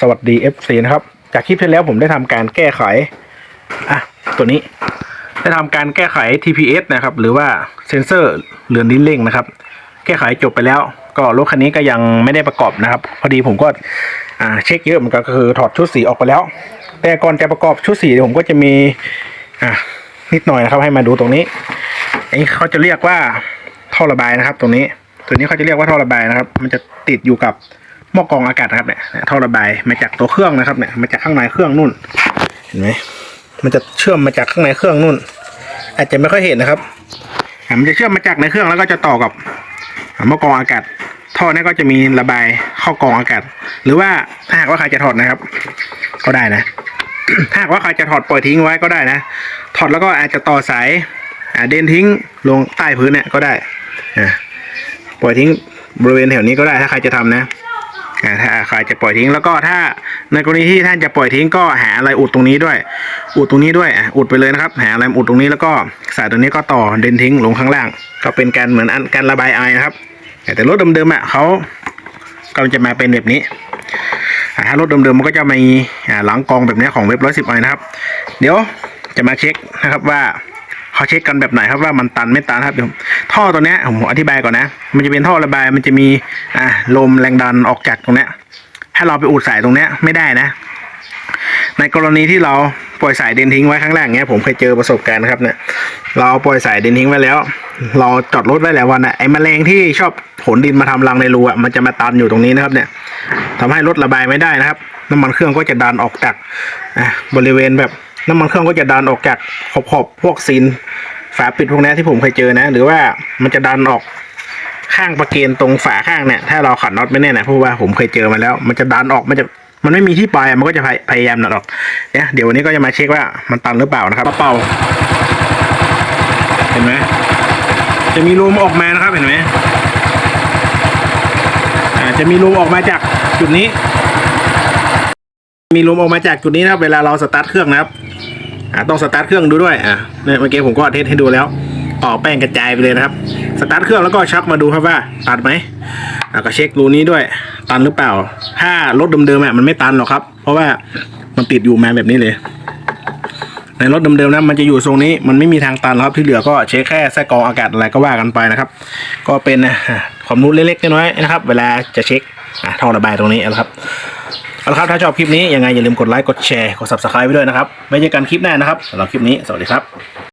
สวัสดี FC นะครับ จากคลิปที่แล้วผมได้ทำการแก้ไขอะตัวนี้ ได้ทำการแก้ไข TPS นะครับ หรือว่าเซนเซอร์เรือนลิ้นเร่งนะครับ แก้ไขจบไปแล้ว ก็รถคันนี้ก็ยังไม่ได้ประกอบนะครับ พอดีผมก็อ่าเช็คเยอะเหมือนกันก็คือถอดชุดสีออกไปแล้ว แต่ก่อนจะประกอบชุดสีผมก็จะมีอะนิดหน่อยนะครับให้มาดูตรงนี้อันนี้เขาจะเรียกว่าท่อระบายนะครับ ตรงนี้ ตัวนี้เขาจะเรียกว่าท่อระบายนะครับ มันจะติดอยู่กับ หม้อกรองอากาศนะครับเนี่ยท่อระบายมาจากตัวเครื่องนะครับเนี่ยมาจากข้างในเครื่องนู่น เห็นไหมมันจะเชื่อมมาจากข้างในเครื่องนู่น อาจจะไม่ค่อยเห็นนะครับอะมันจะเชื่อมมาจากในเครื่องแล้วก็จะต่อกับหม้อกรองอากาศ ท่อนี้ก็จะมีระบายเข้ากรองอากาศ หรือว่าถ้าหากว่าใครจะถอดนะครับ ก็ได้นะถ้าหากว่าใครจะถอดปล่อยทิ้งไว้ก็ได้นะ ถอดแล้วก็อาจจะต่อสายอ่าเดินทิ้งลงใต้พื้นเนี่ยก็ได้อ่าปล่อยทิ้งบริเวณแถวนี้ก็ได้ถ้าใครจะทำนะ ถ้าใครจะปล่อยทิ้งแล้วก็ถ้าในกรณีที่ท่านจะปล่อยทิ้งก็หาอะไรอุดตรงนี้ด้วย อุดตรงนี้ด้วยอุดไปเลยนะครับ หาอะไรอุดตรงนี้แล้วก็สายตรงนี้ก็ต่อเดินทิ้งลงข้างล่าง ก็เป็นการเหมือนการระบายไอนะครับ แต่รถเดิมๆอะเขากำลังจะมาเป็นแบบนี้ถ้ารถเดิมๆมันก็จะมีหลังกองแบบนี้ของเว็บร้อยสิบไอนะครับ เดี๋ยวจะมาเช็คนะครับว่า เขาเช็คกันแบบไหนครับว่ามันตันไม่ตันครับเดี๋ยวท่อตัวเนี้ยผมอธิบายก่อนนะ มันจะเป็นท่อระบายมันจะมีอ่าลมแรงดันออกจากตรงเนี้ยถ้าเราไปอุดสายตรงเนี้ยไม่ได้นะ ในกรณีที่เราปล่อยสายเดินทิ้งไว้ข้างล่างเนี้ยผมเคยเจอประสบการณ์นะครับเนี่ยเราปล่อยสายเดินทิ้งไว้แล้ว เราจอดรถไว้แล้ววันน่ะไอ้แมลงที่ชอบผลดินมาทำรังในรูอะมันจะมาตันอยู่ตรงนี้นะครับเนี่ยทำให้รถระบายไม่ได้นะครับน้ำมันเครื่องก็จะดันออกจากบริเวณแบบ น้ำมันเครื่องก็จะดันออกจากขอบขอบพวกซีนฝาปิดพวกนี้ที่ผมเคยเจอนะ หรือว่ามันจะดันออกข้างประเกนตรงฝาข้างเนี่ย ถ้าเราขัดน็อตไม่แน่นนะเพราะว่าผมเคยเจอมาแล้ว มันจะดันออกมันจะมันไม่มีที่ปลายมันก็จะพยพยายามดันออกเนี่ยเดี๋ยววันนี้ก็จะมาเช็คว่ามันตันหรือเปล่านะครับเป่าเห็นไหมจะมีลมออกมานะครับเห็นไหมอ่าจะมีลมออกมาจากจุดนี้ มีลมออกมาจากจุดนี้นะครับ เวลาเราสตาร์ทเครื่องนะครับอ่าต้องสตาร์ทเครื่องดูด้วยอ่าเนี่ยเมื่อกี้ผมก็เทสให้ดูแล้วออกแป้งกระจายไปเลยนะครับ สตาร์ทเครื่องแล้วก็ชักมาดูครับว่าตันไหมแล้วก็เช็ครูนี้ด้วย ตันหรือเปล่า ถ้ารถเดิมๆอะมันไม่ตันหรอกครับ เพราะว่ามันติดอยู่มาแบบนี้เลย ในรถเดิมๆนะมันจะอยู่ทรงนี้มันไม่มีทางตันหรอกครับที่เหลือก็เช็คแค่ไส้กรองอากาศอะไรก็ว่ากันไปนะครับ ก็เป็นอะความรู้เล็กๆน้อยๆนะครับ เวลาจะเช็คอะท่อระบายตรงนี้นะครับ เอาละครับถ้าชอบคลิปนี้ยังไงอย่าลืมกดไลค์กดแชร์กด subscribe ไว้ด้วยนะครับไว้เจอกันคลิปหน้านะครับสำหรับคลิปนี้สวัสดีครับ